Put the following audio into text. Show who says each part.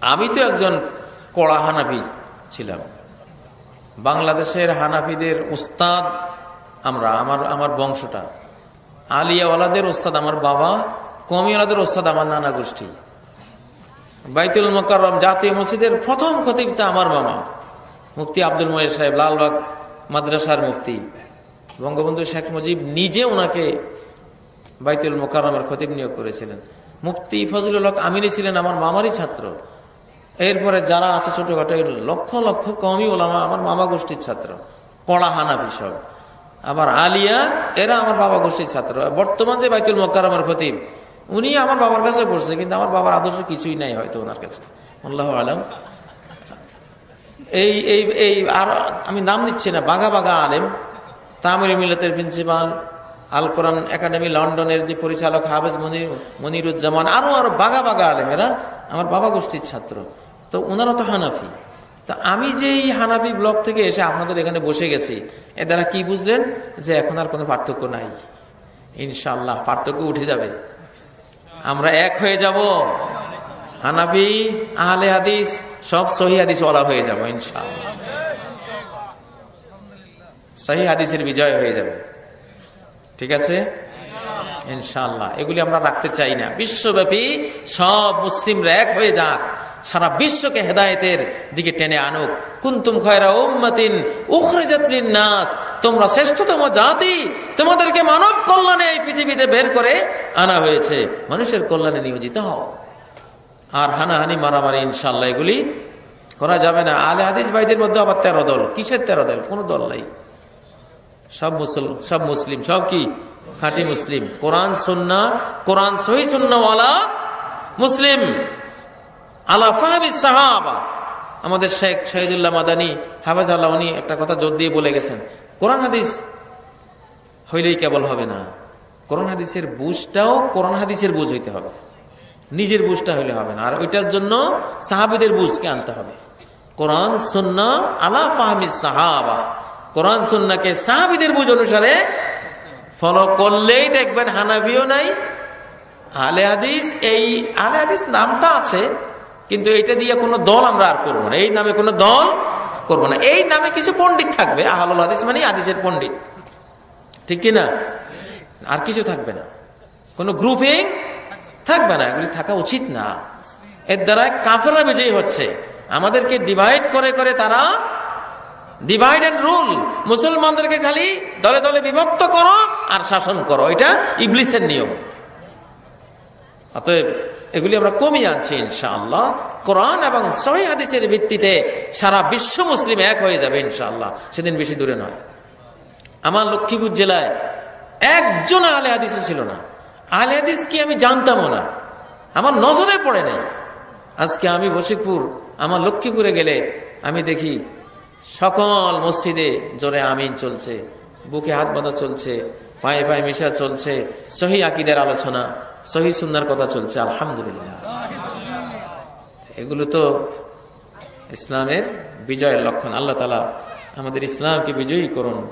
Speaker 1: আমি তো একজন কড়া হানাফি ছিলাম। বাংলাদেশের হানাফিদের উস্তাদ আমরা, আমার আমার বংশটা। আলিয়াওয়ালাদের ওস্তাদ আমার বাবা, কমিওয়ালাদের ওস্তাদ আমার নানা গোষ্ঠী। বাইতুল মোকাররম জাতীয় মসজিদের প্রথম খতিবটা আমার মামা, মুফতি আব্দুল মহের সাহেব, লালবাগ মাদ্রাসার মুফতি। বঙ্গবন্ধু শেখ মুজিব নিজে ওনাকে বাইতুল মোকাররমের খতিব নিয়োগ করেছিলেন। মুফতি ফজলুল হক আমিনী ছিলেন আমার মামারই ছাত্র। এরপরে যারা আছে ছোটখাটো লক্ষ লক্ষ কমই ওলামা, আমার মামা গোষ্ঠীর ছাত্র কড়া হানাফি সব আবার আলিয়া, এরা আমার বাবা গোষ্ঠীর ছাত্র। বর্তমান যে বাইতুল মোকাররমের খতিব, উনি আমার বাবার কাছে পড়ছে, কিন্তু আমার বাবার আদর্শ কিছুই নাই হয়তো ওনার কাছে। আল্লাহ আলম। এই এই এই, আর আমি নাম নিচ্ছি না, বাঘা বাঘা আলেম, তামির মিলতের প্রিন্সিপাল, আল কোরআন একাডেমি লন্ডনের যে পরিচালক হাফেজ মনির, মনিরুজ্জামান, আরও আরও বাঘা বাঘা আলেম, এরা আমার বাবা গোষ্ঠীর ছাত্র। তো ওনারা তো হানাফি। তা আমি যে এই হানাফি ব্লক থেকে এসে আপনাদের এখানে বসে গেছি, এ দ্বারা কি বুঝলেন? যে এখন আর কোনো পার্থক্য নাই। ইনশাল্লাহ পার্থক্য উঠে যাবে। আমরা এক হয়ে যাব। হানাফি, আহলে হাদিস, সব সহি হাদিস ওলা হয়ে যাব ইনশাল্লাহ সহি হাদিসের বিজয় হয়ে যাবে। ঠিক আছে? ইনশাল্লাহ এগুলি আমরা রাখতে চাই না। বিশ্বব্যাপী সব মুসলিমরা এক হয়ে যাক। সারা বিশ্বকে হেদায়েতের দিকে টেনে আনুক। কুন্তুম খয়রা উম্মাতিন উখরিজাতলিন নাস তোমরা শ্রেষ্ঠতম জাতি। তোমাদেরকে মানব কল্যাণে এই পৃথিবীতে বের করে আনা হয়েছে। মানুষের কল্যাণে নিয়োজিত হও। আর হানাহানি, মারামারি ইনশাল্লাহ এগুলি করা যাবে না। আলে হাদিস ভাইদের মধ্যে আবার তেরো দল। কিসের তেরো দল? কোনো দল নাই। সব মুসল, সব মুসলিম। সব কি? খাঁটি মুসলিম। কোরআন, সন্না। কোরআন সহি সন্নাওয়ালা মুসলিম। সাহাবা। আমাদের শেখ শহীদুল্লাহ মাদানী, হাফেজ আল্লাহ, উনি একটা কথা জোর দিয়ে বলে গেছেন, কোরআন হাদিস হইলেই কেবল হবে না। কোরআন হাদিসের বুঝটাও কোরআন হাদিসের বুঝ হইতে হবে। নিজের বুঝটা হইলে হবে না। আর ওইটার জন্য সাহাবিদের বুঝকে আনতে হবে। কোরআন, সন্না আলা ফাহমি সাহাবা। কোরআন, সন্নাকে সাহাবিদের বুঝ অনুসারে ফলো করলেই দেখবেন হানাফিও নাই আলে হাদিস, এই আলে হাদিস নামটা আছে কিন্তু এটা দিয়ে কোনো দল আমরা আর করব না। এই নামে কোনো দল করব না। এই নামে কিছু পণ্ডিত থাকবে, আহলুল হাদিস মানে হাদিসের পণ্ডিত। ঠিক কিনা আর কিছু থাকবে না। কোনো গ্রুপিং থাকবে না। এগুলি থাকা উচিত না। এর দ্বারা কাফেরা বিজয়ী হচ্ছে। আমাদেরকে ডিভাইড করে করে তারা ডিভাইড অ্যান্ড রুল মুসলমানদেরকে খালি দলে দলে বিভক্ত করো আর শাসন করো। এটা ইবলিসের নিয়ম। অতএব এগুলি আমরা কমিয়ে আনছি, ইনশাআল্লাহ। কোরআন এবং সহি হাদিসের ভিত্তিতে সারা বিশ্ব মুসলিম এক হয়ে যাবে, ইনশাআল্লাহ। সেদিন বেশি দূরে নয়। আমার লক্ষ্মীপুর জেলায় একজন আলে হাদিসও ছিল না। আলে হাদিস কি আমি জানতামও না। আমার নজরে পড়ে নাই। আজকে আমি বশিকপুর, আমার লক্ষ্মীপুরে গেলে আমি দেখি সকল মসজিদে জোরে আমিন চলছে, বুকে হাত বাঁধা চলছে, পায়ে পায়ে মিশা চলছে, সহি আকিদের আলোচনা। সহি সুন্দর কথা চলছে, আলহামদুলিল্লাহ। এগুলো তো ইসলামের বিজয়ের লক্ষণ। আল্লাহ তালা আমাদের ইসলামকে বিজয়ী করুন।